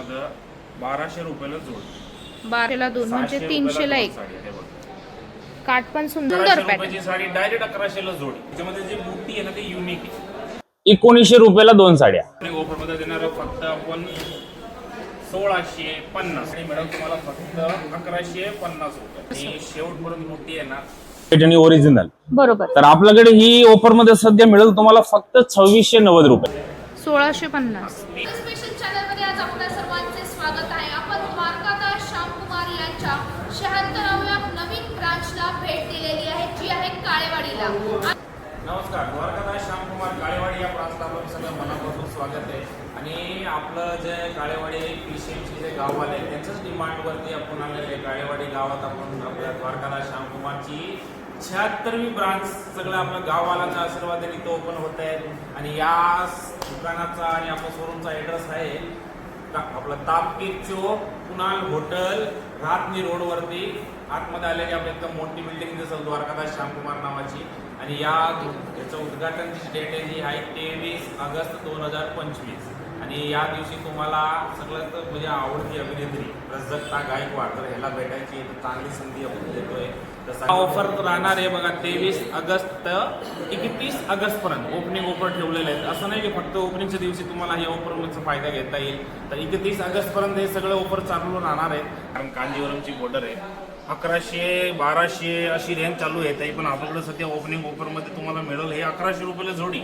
मध्ये बाराशे रुपयाला जोड. बाराला दोन म्हणजे तीनशेला रुपयाला एक. काठ पण सुंदर अकराशे पॅटर्न. साडी डायरेक्ट अकराशेला जोडी. त्याच्यामध्ये जी बुट्टी आहे ना ती युनिक आहे. एकोणीसशे रुपयाला दोन साड्या. आणि ऑफरमध्ये देणार फक्त आपण सोळाशे पन्नास. आणि मॅडम तुम्हाला फक्त अकराशे पन्नास रुपये. आणि शेवटपर्यंत बुट्टी आहे ना आणि ओरिजिनल बरोबर. तर आपल्याकडे ही ऑफरमध्ये सध्या मिळेल तुम्हाला फक्त सव्वीसशे नव्वद रुपये. सोळाशे पन्नास स्पेशल चॅनलमध्ये आज आपल्या सर्वांचे स्वागत आहे आपण द्वारकादास श्यामकुमार यांच्या शहात्तराव्या नवीन ब्रांचला भेट दिलेली आहे जी आहे काळेवाडीला नमस्कार. द्वारकादास श्यामकुमार काळेवाडी या प्रांतात आपलं सगळं मनापासून स्वागत आहे. आणि आपलं जे काळेवाडी पीसीएमसी जे गाववाले आहेत त्यांच्याच डिमांडवरती आपण आलेले काळेवाडी गावात आपण आपल्या द्वारकादास श्यामकुमारची शहात्तरवी ब्रांच सगळं आपलं गाववालाच्या आशीर्वादाने इथं ओपन होत आहे. आणि या दुकानाचा आणि आपल्या शोरूमचा ॲड्रेस आहे आपलं तापकीर चौक कुणाल हॉटेल रातनी रोडवरती आतमध्ये आलेली आपली एकदम मोठी बिल्डिंग दिसेल द्वारकादास श्यामकुमार नावाची. आणि या याचं उद्घाटनची डेट आहे जी आहे तेवीस ऑगस्ट दोन हजार पंचवीस. आणि या दिवशी तुम्हाला सगळ्यात म्हणजे आवडती अभिनेत्री प्रजक्ता गायकवाड तर ह्याला भेटायची चांगली संधी आपण देतोय. तसा ऑफर राहणार आहे बघा तेवीस ऑगस्ट एकतीस ऑगस्ट पर्यंत ओपनिंग ऑफर ठेवलेले आहेत. असं नाही की फक्त ओपनिंगच्या दिवशी तुम्हाला या ऑफरचा फायदा घेता येईल. तर एकतीस ऑगस्ट पर्यंत हे सगळे ऑफर चालू राहणार आहेत. कारण कांजीवरमची बॉर्डर आहे. अकराशे बाराशे अशी रेंज चालू आहे. तरी पण आपल्याकडे सध्या ओपनिंग ऑफरमध्ये तुम्हाला मिळेल हे अकराशे रुपयाला जोडी.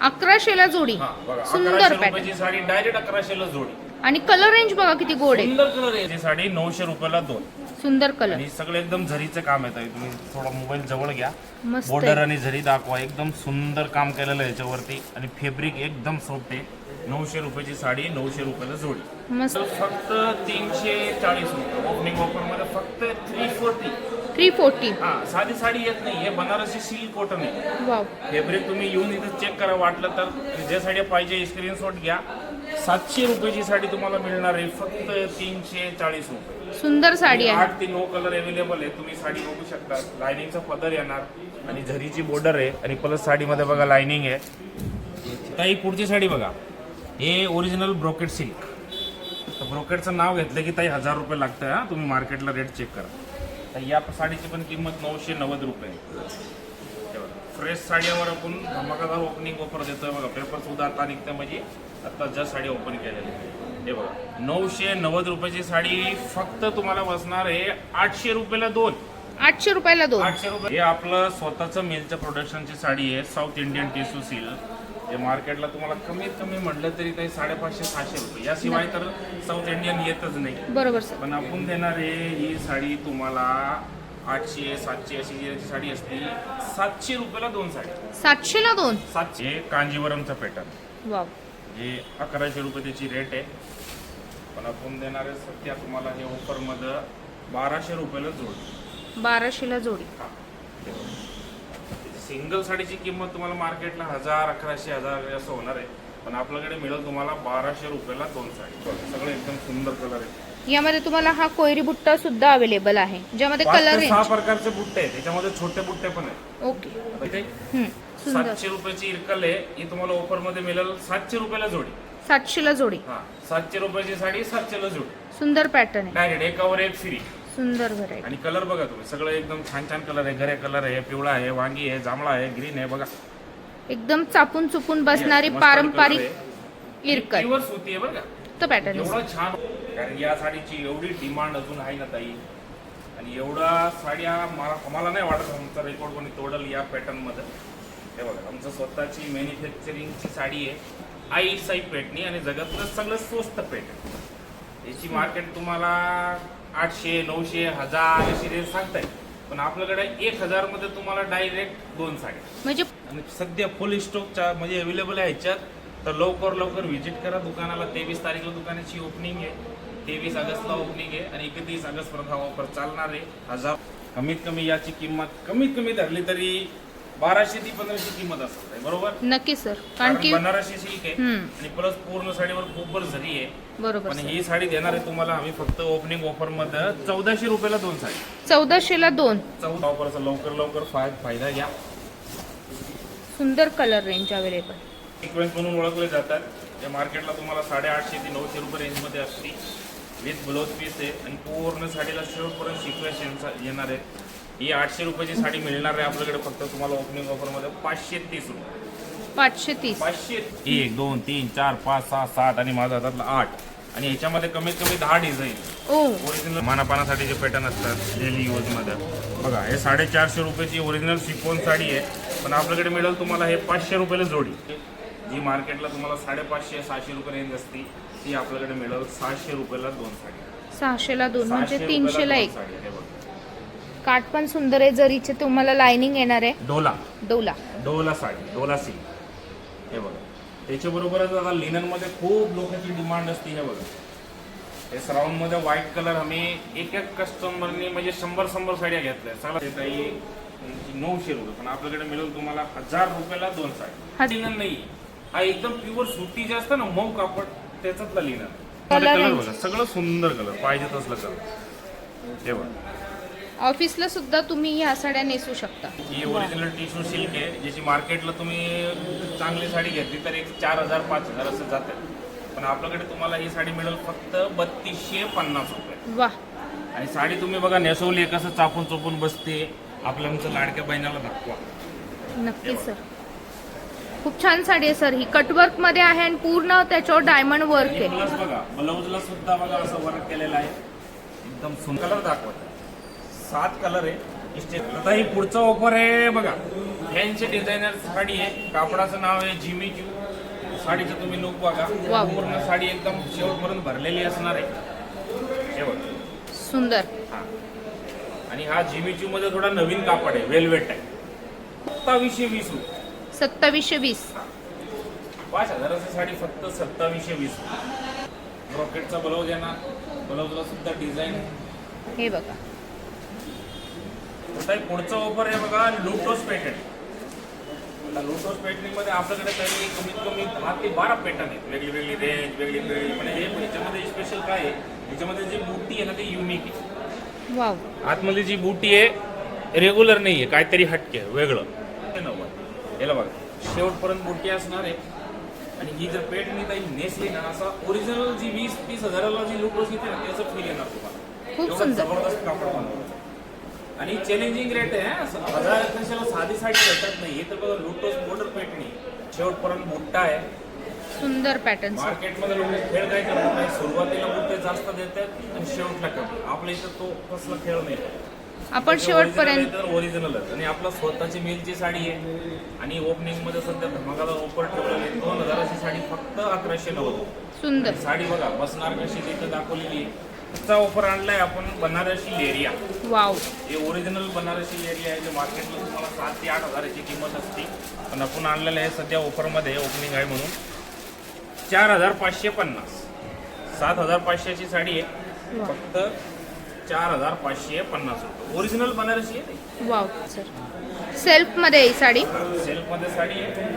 अकराशेला जोडी. हा बघा सुंदर अकराशे रुपयाची साडी डायरेक्ट अकराशेला जोडी. आणि कलर रेंज बघा किती गोड आहे. सुंदर कलर आहे. ही साडी नऊशे रुपयाला दोन. सुंदर कलर आणि सगळं एकदम झरीचं काम आहे ताई. तुम्ही थोडा मोबाईल जवळ घ्या. मस्त बॉर्डर. आणि झरी दाखवा. एकदम सुंदर काम केलेलं आहे याच्यावरती. आणि फॅब्रिक एकदम सॉफ्ट आहे. नऊशे रुपयाची साडी नऊशे रुपयाला जोडी. मस्त. तर फक्त तीनशे चाळीस रुपये. ओपनिंग ऑफरमध्ये फक्त थ्री फोर्टी थ्री फोर्टी हा साधी साडी येत नाही. हे बनारसी सिल्क कॉटन आहे. वाव फॅब्रिक तुम्ही येऊन इथं चेक करा वाटलं तर. आणि जे साडी पाहिजे स्क्रीनशॉट घ्या. सातशे रुपयाची साडी तुम्हाला मिळणार आहे. फक्त तीनशे चाळीस रुपये. सुंदर साडी आहे. आठ ते नऊ कलर अवेलेबल आहे. तुम्ही साडी बघू शकता. लायनिंगचा पदर येणार. आणि झरीची बॉर्डर आहे. आणि प्लस साडीमध्ये बघा लायनिंग आहे. ताई पुढची साडी बघा. हे ओरिजिनल ब्रोकेट सिल्क तर ब्रोकेटचं नाव घेतलं की ताई हजार रुपये लागतं हा. तुम्ही मार्केटला रेट चेक करा. तर या साडीची पण किंमत नऊशे नव्वद रुपये. फ्रेश साड्यावर आपण धमाकादार ओपनिंग ऑफर देतोय बघा. पेपर सुद्धा आता निघतं म्हणजे आता ज्या साडी ओपन केलेली आहे. हे बघा नऊशे नव्वद रुपयाची साडी फक्त तुम्हाला बसणार आहे आठशे रुपयाला दोन. आठशे रुपयाला दोन. आठशे रुपये. हे आपलं स्वतःचं मिलच्या प्रोडक्शनची साडी आहे साऊथ इंडियन टिश्यू सिल्क हे मार्केटला तुम्हाला कमीत कमी म्हटलं तरी काही साडेपाचशे सहाशे रुपये. याशिवाय तर साऊथ इंडियन येतच नाही. बरोबर सर पण आपण देणार आहे ही साडी तुम्हाला आठशे सातशे अशी जी साडी असते सातशे रुपयाला दोन साडी सातशेला दोन? सातशे. कांजीवरमचा पॅटर्न वाव. जे अकराशे रुपये त्याची रेट आहे. पण आपण देणार आहे सध्या तुम्हाला हे ऑफरमध्ये बाराशे रुपयाला जोड. बाराशेला जोडी. सिंगल साडीची किंमत तुम्हाला मार्केटला हजार अकराशे हजार असं होणार आहे. पण आपल्याकडे मिळेल तुम्हाला बाराशे रुपयाला दोन साडी. सगळं एकदम सुंदर कलर आहे. यामध्ये तुम्हाला हा कोयरी बुट्टा सुद्धा अवेलेबल आहे. ज्यामध्ये कलर सहा प्रकारचे बुट्टे आहेत. त्याच्यामध्ये छोटे बुट्टे पण आहेत. ओके. सातशे रुपयाची इरकल आहे. ही तुम्हाला ऑफरमध्ये मिळेल सातशे रुपयाला जोडी. सातशेला जोडी. हा सातशे रुपयाची साडी सातशेला जोडी. सुंदर पॅटर्न आहे. डायरेक्ट एकावर एक फ्री सुंदर व्हरायटी आणि कलर बघा तुम्ही सगळं एकदम छान छान कलर आहे गरे कलर आहे पिवळा आहे वांगी आहे जांभळा आहे ग्रीन आहे बघा. एकदम चापून चुपून बसणारी मस्त पारंपरिक. इरकल. प्युअर सुती आहे का? तो पॅटर्न एवढं छान कारण या साडीची एवढी डिमांड अजून आहे ना ताई. आणि एवढा साड्या मला आम्हाला नाही वाटत आमचा रेकॉर्ड कोणी तोडल या पॅटर्नमध्ये. हे बघा आमचं स्वतःची मॅन्युफॅक्चरिंगची साडी आहे. आई साई पेटणी आणि जगातलं सगळं स्वस्त पेट याची मार्केट तुम्हाला आठशे नऊशे हजार अशी रेट सांगताय. पण आपल्याकडे एक हजारमध्ये तुम्हाला डायरेक्ट दोन साड्या. म्हणजे आणि सध्या फुल स्टॉकच्या म्हणजे अवेलेबल आहे ह्याच्यात. तर लवकर लवकर व्हिजिट करा दुकानाला. तेवीस तारीखला दुकानाची ओपनिंग आहे. तेवीस ऑगस्टला ओपनिंग आहे आणि एकतीस ऑगस्ट पर्यंत हा ऑफर चालणार आहे. हजार कमीत कमी याची किंमत कमीत कमी धरली तरी बाराशे ते पंधराशे किंमत असते बरोबर? नक्की सर. कारण कारण की बनारसी सिल्क आहे हम्म. आणि प्लस पूर्ण साडीवर खूपच झरी आहे. बरोबर पण सर. ही साडी देणार आहे तुम्हाला आम्ही फक्त ओपनिंग ऑफरमध्ये चौदाशे रुपयाला दोन साडी. चौदाशेला दोन. चौदा ऑफरचा लवकर लवकर फाय- फायदा घ्या. सुंदर कलर रेंज अवेलेबल सिक्वेन्स म्हणून ओळखले जातात. हे मार्केटला तुम्हाला साडेआठशे ते नऊशे रुपये रेंजमध्ये असते विथ ब्लाऊज पीस आहे आणि पूर्ण साडीला शेवटपर्यंत सिक्वेन्स येणार आहे. ही आठशे रुपयाची साडी मिळणार आहे आपल्याकडे फक्त तुम्हाला ओपनिंग ऑफरमध्ये पाचशे तीस रुपये. पाचशे तीस. पाचशे एक दोन तीन चार पाच सहा सात आणि माझा हातातला आठ. आणि याच्यामध्ये कमीत कमी दहा डिझाईन ओ. ओरिजिनल मानापानासाठी जे पॅटर्न असतात डेली यूजमध्ये बघा हे साडेचारशे रुपयाची ओरिजिनल शिफॉन साडी आहे. पण आपल्याकडे मिळेल तुम्हाला हे पाचशे रुपयाला जोडी. जी मार्केटला तुम्हाला साडेपाचशे सहाशे रुपये रेंज असते ती आपल्याकडे मिळेल सहाशे रुपयाला दोन साडी. सहाशेला दोन म्हणजे तीनशेला एक. साडी. हे बघा. काठ पण सुंदर आहे जरीचे तुम्हाला लाइनिंग येणार आहे. डोला. डोला. डोला साडी डोला सिल्क हे बघा. त्याच्याबरोबरच आता लिननमध्ये खूप लोकांची डिमांड असते हे बघा. हे श्रावणमध्ये व्हाईट कलर आम्ही एक एक कस्टमरनी म्हणजे शंभर शंभर साड्या घेतल्या. ते काही नऊशे रुपये. पण आपल्याकडे मिळेल तुम्हाला हजार रुपयाला दोन हा. साडी लिनन नाही. हा एकदम प्युअर सुती जे असतं ना मऊ कापड त्याच्यातला लिनन कलर. बघा. सगळं सुंदर कलर पाहिजे तसलं कलर हे बघा. ऑफिसला सुद्धा तुम्ही ह्या साड्या नेसू शकता. ही ओरिजिनल टिश्यू सिल्क आहे. ज्याची मार्केटला तुम्ही चांगली साडी घेतली तर एक चार हजार पाच हजार असं जाते. पण आपल्याकडे तुम्हाला ही साडी मिळेल फक्त बत्तीसशे पन्नास रुपये. वा. आणि साडी तुम्ही बघा नेसवली कसं चापून चोपून बसते. आपल्या आमचं लाडक्या बहिणाला दाखवा. नक्कीच सर. खूप छान साडी आहे सर. ही कटवर्कमध्ये आहे आणि पूर्ण त्याच्यावर डायमंड वर्क आहे. बघा ब्लाऊजला सुद्धा बघा असं वर्क केलेलं आहे. एकदम सुंदर. कलर दाखवत सात कलर आहे. आता ही पुढचं ऑफर आहे बघा. फॅनचे डिझायनर साडी आहे. कापडाचं नाव आहे जिमी क्यू. साडीचं तुम्ही लुक बघा. पूर्ण साडी एकदम शेवटपर्यंत भरलेली असणार आहे. शेवट सुंदर. हा. आणि हा जिमी मध्ये थोडा नवीन कापड आहे. वेलवेट आहे. सत्तावीसशे वीस रुपये. सत्तावीसशे वीस. पाच हजाराची साडी फक्त सत्तावीसशे वीस रॉकेटचा ब्लाऊज येणार ब्लाऊजला सुद्धा डिझाईन हे बघा. एक पुढचं ऑफर आहे बघा? लोटोस पॅटर्न लोटोस मध्ये आपल्याकडे तरी कमीत कमी दहा ते बारा पॅटर्न आहेत. वेगळी वेगळी रेंज वेगळी वेगळी. म्हणजे हे ह्याच्यामध्ये स्पेशल काय आहे? ह्याच्यामध्ये जी बुट्टी आहे ना ती युनिक आहे. आतमध्ये जी बुटी आहे रेग्युलर नाही आहे काहीतरी हटके आहे, वेगळं. ते नव्वद याला बघा. शेवटपर्यंत बुटी असणार आहे. आणि ही जर पेट मी काही नेसली ना असं ओरिजिनल जी वीस तीस हजाराला जी लुटोस येते ना त्याचं फील येणार तुम्हाला. जबरदस्त कापड बनवलं. आणि चॅलेंजिंग रेट आहे हा. हजार एकोणीसशेला साधी साडी भेटत नाही. हे तर बघा लुटोस बॉर्डर पेटणी शेवटपर्यंत बुट्टा आहे. सुंदर पॅटर्न मार्केटमध्ये लोक खेळ काय करतात नाही? सुरुवातीला बुट्टे जास्त देतात आणि शेवटला कमी. आपल्या इथं तो कसला खेळ नाही. आपण शेवटपर्यंत ओरिजिनलच आणि आपला स्वतःची मिलची साडी आहे. आणि ओपनिंगमध्ये सध्या धमाकाला ऑफर ठेवलेली आहे. दोन हजाराची साडी फक्त अकराशे नव्वद. सुंदर. साडी बघा बसणार कशी तिथं दाखवलेली आहे. चा ऑफर आणलाय आपण बनारसी लेरिया. वाव. हे ओरिजिनल बनारसी लेरिया आहे जे मार्केटला तुम्हाला सात ते आठ हजाराची किंमत असते. पण आपण आणलेलं आहे सध्या ऑफरमध्ये ओपनिंग आहे म्हणून. चार हजार पाचशे पन्नास. सात हजार पाचशेची साडी आहे. फक्त चार हजार पाचशे पन्नास रुपये. ओरिजिनल बनारसी आहे. वाव सर सेल्फमध्ये आहे ही साडी. सेल्फमध्ये साडी आहे.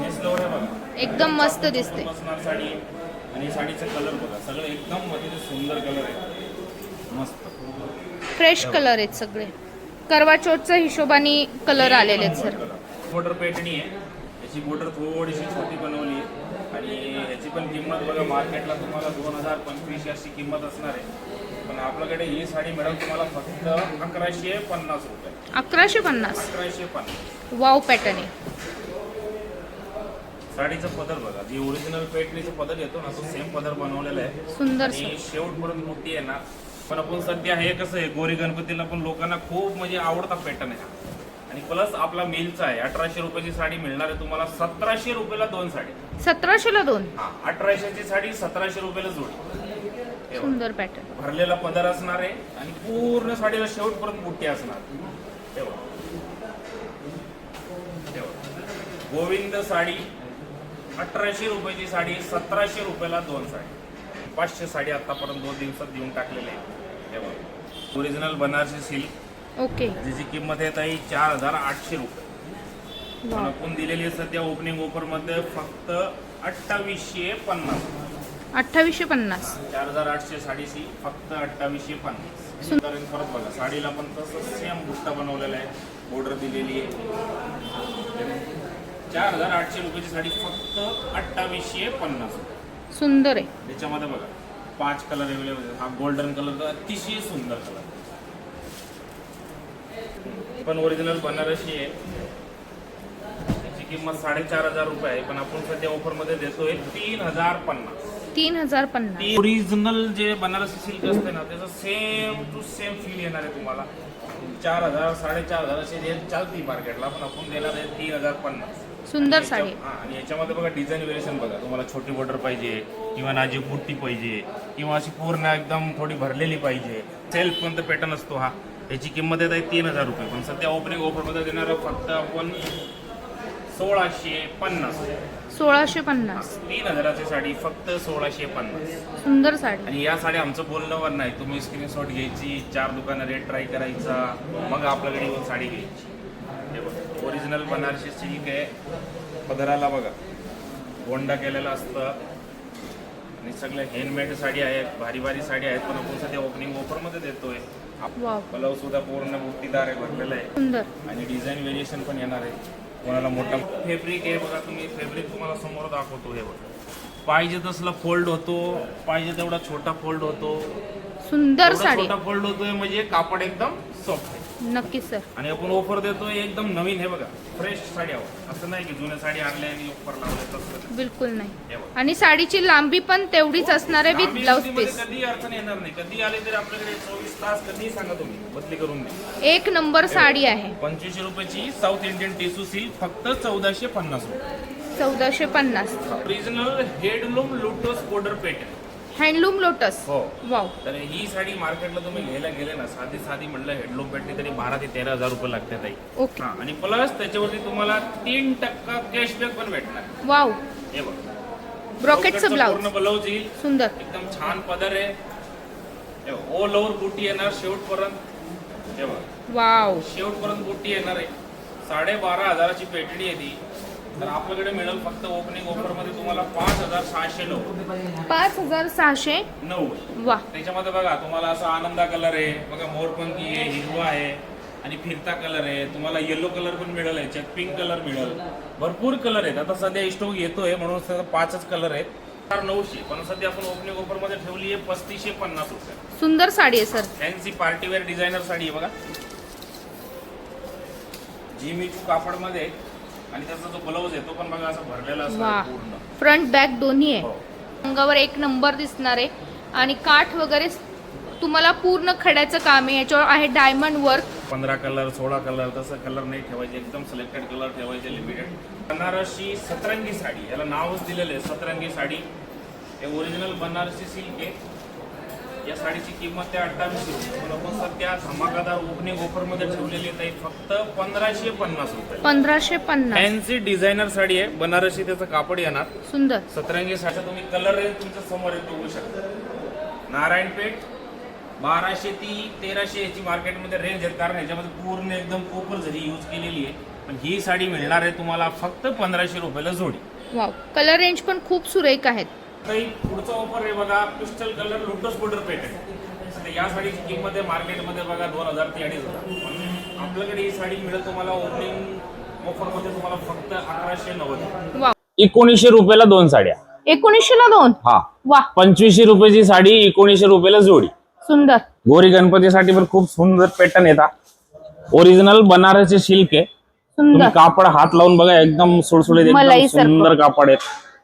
नेसल्यावर आहे बघा. एकदम मस्त दिसते. बसणार साडी आहे. आणि साडीचा कलर बघा सगळं एकदम मध्ये सुंदर कलर आहे. मस्त. फ्रेश कलर आहेत सगळे. करवा चौथच्या हिशोबाने कलर आलेले आहेत सर बॉर्डर पैठणी आहे. याची बॉर्डर थोडीशी छोटी बनवली आहे. आणि याची पण किंमत बघा मार्केटला तुम्हाला दोन हजार पंचवीस अशी किंमत असणार आहे. पण आपल्याकडे ही साडी मिळेल तुम्हाला फक्त अकराशे पन्नास रुपये. अकराशे पन्नास. अकराशे पन्नास. वाव पॅटर्न आहे. साडीचं पदर बघा. जी ओरिजिनल पेटणीचं पदर येतो ना तो सेम पदर बनवलेला आहे. सुंदर आणि सर शेवटपर्यंत मोठी आहे ना. पण आपण सध्या हे कसं आहे गोरी गणपतीला पण लोकांना खूप म्हणजे आवडता पॅटर्न आहे हा. आणि प्लस आपला मिलचा आहे. अठराशे रुपयाची साडी मिळणार आहे तुम्हाला. सतराशे रुपयाला दोन साडी. सतराशेला दोन? हा अठराशेची साडी सतराशे रुपयाला जोडी. हे बघा. सुंदर पॅटर्न भरलेला पदर असणार आहे आणि पूर्ण साडीला शेवटपर्यंत बुट्टी असणार. हे. हे बघा. गोविंद साडी अठराशे रुपयाची साडी सतराशे रुपयाला दोन साडी. पाचशे साडी आतापर्यंत दोन दिवसात देऊन टाकलेले आहे बघा. Original Banarasi silk okay. ज्याची किंमत आहे ताई चार हजार आठशे रुपये. आपण दिलेली आहे सध्या ओपनिंग ऑफरमध्ये फक्त अठ्ठावीसशे पन्नास. अठ्ठावीसशे पन्नास. चार हजार आठशे साडीची फक्त अठ्ठावीसशे पन्नास. परत बघा साडीला पण तसं सेम बुट्टा बनवलेला आहे. बॉर्डर दिलेली आहे. चार हजार आठशे रुपयाची साडी फक्त अठ्ठावीसशे पन्नास. सुंदर आहे. त्याच्यामध्ये बघा पाच कलर अवेलेबल आहेत. हा गोल्डन कलर अतिशय सुंदर कलर पण ओरिजिनल बनारसी आहे. त्याची किंमत साडेचार हजार रुपये आहे. पण आपण सध्या ऑफरमध्ये देतोय तीन हजार पन्नास. तीन हजार पन्नास. ओरिजिनल जे बनारसी सिल्क असते ना त्याचं सेम टू सेम फील येणार आहे तुम्हाला. चार हजार साडेचार हजार असे चालती मार्केटला पण आपण देणार आहे तीन हजार पन्नास. सुंदर साडी. आणि याच्यामध्ये बघा डिझाईन व्हेरिएशन बघा. तुम्हाला छोटी बॉर्डर पाहिजे किंवा नाजूक बुट्टी पाहिजे किंवा अशी पूर्ण एकदम थोडी भरलेली पाहिजे. सेल्फ पण पॅटर्न असतो हा. याची किंमत येत आहे तीन हजार रुपये. पण सध्या ओपनिंग ऑफरमध्ये देणार फक्त आपण सोळाशे पन्नास. सोळाशे पन्नास. तीन हजाराची साडी फक्त सोळाशे पन्नास. सुंदर साडी. आणि या साड्या आमचं बोलण्यावर नाही. तुम्ही स्क्रीनशॉट घ्यायची चार दुकानं रेट ट्राय करायचा मग आपल्याकडे येऊन साडी घ्यायची. ओरिजिनल बनारसी सिल्क आहे. पदराला बघा. गोंडा केलेला असतं. आणि सगळे हँडमेड साडी आहेत. भारी भारी साडी आहेत. पण आपण सध्या ओपनिंग ऑफरमध्ये देतोय. ब्लाऊज सुद्धा पूर्ण बुट्टीदार आहे भरलेला आहे. सुंदर. आणि डिझाईन व्हेरिएशन पण येणार आहे. कोणाला मोठा फॅब्रिक आहे बघा तुम्ही. फॅब्रिक तुम्हाला समोर दाखवतो हे बघा. पाहिजे तसला फोल्ड होतो. पाहिजे तेवढा छोटा फोल्ड होतो. सुंदर साडी. छोटा फोल्ड होतोय म्हणजे कापड एकदम सॉफ्ट आहे. नक्कीच सर. आणि आपण ऑफर देतोय एकदम नवीन हे बघा फ्रेश साडी हवं असं नाही की जुन्या साडी आणल्या आणि ऑफर लावल्या तसं. नाही. बिलकुल नाही. हे बघा. आणि साडीची लांबी पण तेवढीच असणार आहे विथ ब्लाउज रुंदीमध्ये पीस कधी अडचण येणार नाही. कधी आले तरी आपल्याकडे चोवीस तास कधी सांगा तुम्ही बदली करून दे एक नंबर साडी आहे. पंचवीसशे रुपयाची साऊथ इंडियन टेसू सिल्क फक्त चौदाशे पन्नास रुपये. चौदाशे पन्नास. Original handloom lotus border pattern handloom lotus. हो. वाव. तर ही साडी मार्केटला तुम्ही घ्यायला गेले ना साधी साधी म्हणलं हेडलूम पॅटर्न तरी बारा ते तेरा हजार रुपये लागतात ताई. ओके. हा आणि प्लस त्याच्यावरती तुम्हाला तीन टक्का कॅशबॅक पण भेटणार. वाव. हे बघ. ब्रॉकेटचं ब्लाउज पूर्ण ब्लाऊज येईल. सुंदर. एकदम छान पदर आहे. ऑल ओव्हर बुटी येणार शेवटपर्यंत. हे बघ. वाव. शेवटपर्यंत बुट्टी येणार आहे. साडेबारा हजाराची पेटडी आहे ती. तर आपल्याकडे मिळेल फक्त ओपनिंग ऑफरमध्ये तुम्हाला पाच हजार सहाशे नऊ. पाच हजार सहाशे? नऊ. वा. त्याच्यामध्ये बघा तुम्हाला असा आनंदा कलर आहे. बघा मोरपंखी आहे हिरवा आहे आणि फिरता कलर आहे. तुम्हाला येलो कलर पण मिळेल याच्यात. पिंक कलर मिळेल. भरपूर कलर आहेत. आता सध्या स्टॉक येतोय म्हणून पाचच कलर आहेत. चार नऊशे. पण सध्या आपण ओपनिंग ऑफरमध्ये ठेवली आहे पस्तीसशे पन्नास रुपये. सुंदर साडी आहे sir. Fancy party wear designer sari आहे बघा. जिमीचू कापडमध्ये आणि त्याचा जो ब्लाऊज आहे तो पण बघा असा भरलेला वा. असतो पूर्ण. फ्रंट बॅक दोन्ही आहे. हो. अंगावर एक नंबर दिसणार आहे. आणि काठ वगैरे तुम्हाला पूर्ण खड्याचं काम आहे. याच्यावर आहे डायमंड वर्क पंधरा कलर सोळा कलर तसं कलर नाही ठेवायचे. एकदम सिलेक्टेड कलर ठेवायचे लिमिटेड बनारसी सतरंगी साडी याला नावच दिलेलं आहे सतरंगी साडी. हे ओरिजिनल बनारसी सिल्क आहे. या साडीची किंमत त्या अठ्ठावीसशे रुपये. आपण सध्या धमाकादार ओपनिंग ऑफरमध्ये ठेवलेली आहे ताई फक्त पंधराशे पन्नास रुपये. पंधराशे पन्नास. फॅन्सी डिझायनर साडी आहे. बनारसी त्याचं कापड येणार. सुंदर. सतरंगी साडी तुम्ही कलर रेंज तुमच्यासमोर येतो बघू शकता. नारायणपेठ बाराशे ती तेराशे याची मार्केटमध्ये रेंज आहेत. कारण ह्याच्यामध्ये पूर्ण एकदम कोपर जरी यूज केलेली आहे पण ही साडी मिळणार आहे तुम्हाला फक्त पंधराशे रुपयाला जोडी. वाव कलर रेंज पण खूप सुरेख आहेत. काही पुढचा ऑफर आहे बघा पिस्टल कलर लोटस बॉर्डर पॅटर्न आता या साडीची किंमत आहे मार्केटमध्ये बघा दोन हजार ते अडीच हजार पण आपल्याकडे ही साडी मिळेल तुम्हाला ओपनिंग ऑफरमध्ये तुम्हाला फक्त अकराशे नव्वद वाव एकोणीसशे रुपयाला दोन साड्या. एकोणीसशे ला दोन? हा. वा पंचवीसशे रुपयाची साडी एकोणीसशे रुपयाला जोडी. सुंदर. गोरी गणपतीसाठी पण खूप सुंदर पॅटर्न येतात ओरिजिनल बनारसी सिल्क आहे. तुम्ही कापड हात लावून बघा एकदम सुळसुळीत एकदम. सुंदर कापड आहे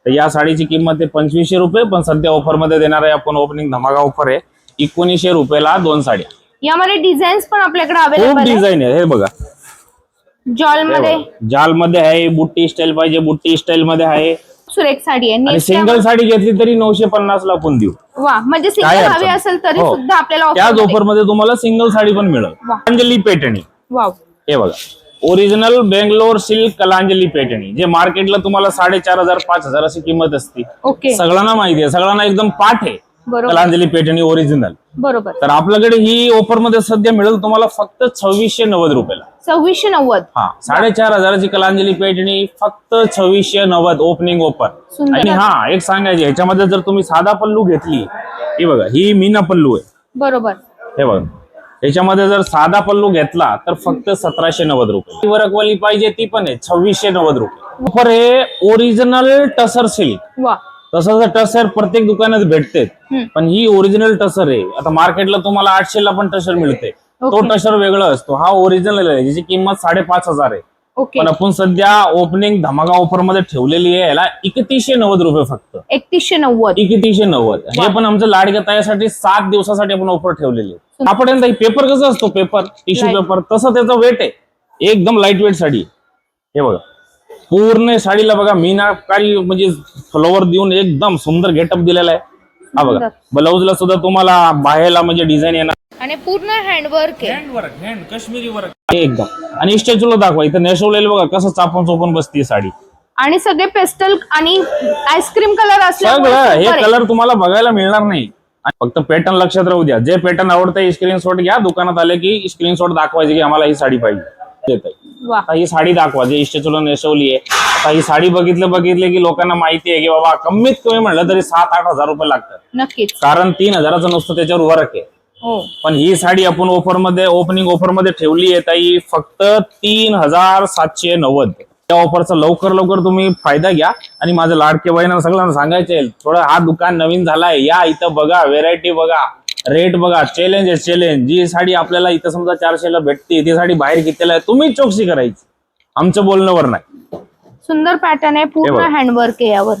तर या साडीची किंमत आहे पंचवीसशे रुपये पण सध्या ऑफरमध्ये देणार आहे आपण ओपनिंग धमाका ऑफर आहे. एकोणीसशे रुपयाला दोन साड्या. यामध्ये डिझाईन्स पण आपल्याकडे खूप अवेलेबल डिझाईन आहे. हे बघा. जॉलमध्ये जाल मध्ये आहे बुट्टी स्टाईल पाहिजे बुट्टी स्टाईल मध्ये आहे. सुरेख साडी आहे. आणि सिंगल साडी घेतली तरी नऊशे पन्नास ला आपण देऊ. वा म्हणजे काय सिंगल अडचण हवी. असेल तरी हो. सुद्धा आपल्याला त्याच offer ऑफरमध्ये तुम्हाला सिंगल साडी पण मिळेल. वा. कलांजली पेटणी. वाव हे बघा. ओरिजिनल बेंगलोर सिल्क कलांजली पेटणी जे मार्केटला तुम्हाला साडेचार हजार पाच हजार अशी किंमत असते. ओके सगळ्यांना माहिती आहे. सगळ्यांना एकदम पाठ आहे. बरोबर. कलांजली पेटणी ओरिजिनल बरोबर. तर आपल्याकडे ही ऑफरमध्ये सध्या मिळेल तुम्हाला फक्त सव्वीसशे नव्वद रुपयाला. सव्वीसशे नव्वद. हा साडेचार हजाराची कलांजली पेटणी फक्त सव्वीसशे नव्वद ओपनिंग ऑफर सुंदर. आणि हा एक सांगायचे ह्याच्यामध्ये जर तुम्ही साधा पल्लू घेतली ही बघा ही मीना पल्लू आहे. बरोबर. हे बघा. याच्यामध्ये जर साधा पल्लू घेतला तर फक्त सतराशे नव्वद रुपये. वर्कवाली पाहिजे ती पण आहे सव्वीसशे नव्वद रुपये. ऑफर आहे ओरिजिनल टसर सिल्क तसं टसर प्रत्येक दुकानात भेटते. पण ही ओरिजिनल टसर आहे. आता मार्केटला तुम्हाला आठशे ला पण टसर मिळते. तो. टसर वेगळा असतो. हा ओरिजिनल आहे ज्याची किंमत साडेपाच हजार आहे. पण आपण सध्या ओपनिंग धमाका ऑफरमध्ये ठेवलेली आहे. याला एकतीसशे नव्वद रुपये फक्त. एकतीसशे नव्वद. एकतीसशे नव्वद. हे पण आमचं लाडक्या तायासाठी सात दिवसासाठी आपण ऑफर ठेवलेली आहे. आपण पेपर कसं असतो पेपर टिश्यू. पेपर तसं त्याचं वेट आहे. एकदम लाइट वेट साडी. हे बघा. पूर्ण साडीला बघा मीनाकारी म्हणजे फ्लॉवर देऊन एकदम सुंदर गेटअप दिलेला आहे. हा बघा. ब्लाऊजला सुद्धा तुम्हाला बाहेरला म्हणजे डिझाईन येणार आणि पूर्ण हँडवर्क आहे. Hand work hand Kashmiri work आहे एकदम आणि स्टॅच्यूला दाखवा इथं नेसवलेलं बघा कसं चापून चोपून बसते साडी. आणि सगळे पेस्टल आणि आईस्क्रीम कलर असल्यामुळे सगळं हे super आहे. कलर तुम्हाला बघायला मिळणार नाही. आणि फक्त पॅटर्न लक्षात राहू द्या. जे पॅटर्न आवडतं स्क्रीनशॉट घ्या. दुकानात आले की स्क्रीनशॉट दाखवायचे की आम्हाला ही साडी पाहिजे. देतंय. वा आता ही साडी दाखवा जे इष्टेचूला नेसवली आहे आता ही साडी बघितलं बघितले की लोकांना माहिती आहे की बाबा कमीत कमी म्हणलं तरी सात आठ हजार रुपये लागतात. नक्कीच. कारण तीन हजाराचं नुसतं त्याच्यावर वर्क आहे. पण ही साडी आपण ऑफरमध्ये ओपनिंग ऑफरमध्ये ठेवली आहे ताई फक्त तीन हजार सातशे नव्वद. त्या ऑफरचा लवकर लवकर तुम्ही फायदा घ्या. आणि माझं लाडके बहिणांना सगळ्यांना सांगायचे थोडं हा दुकान नवीन झालाय या इथं बघा व्हेरायटी बघा रेट बघा चॅलेंज आहे चॅलेंज जी साडी आपल्याला इथं समजा चारशेला भेटते ती साडी बाहेर कितीला आहे तुम्ही चौकशी करायची. आमचं बोलण्यावर नाही. सुंदर पॅटर्न आहे हे पूर्ण. हँडवर्क आहे यावर.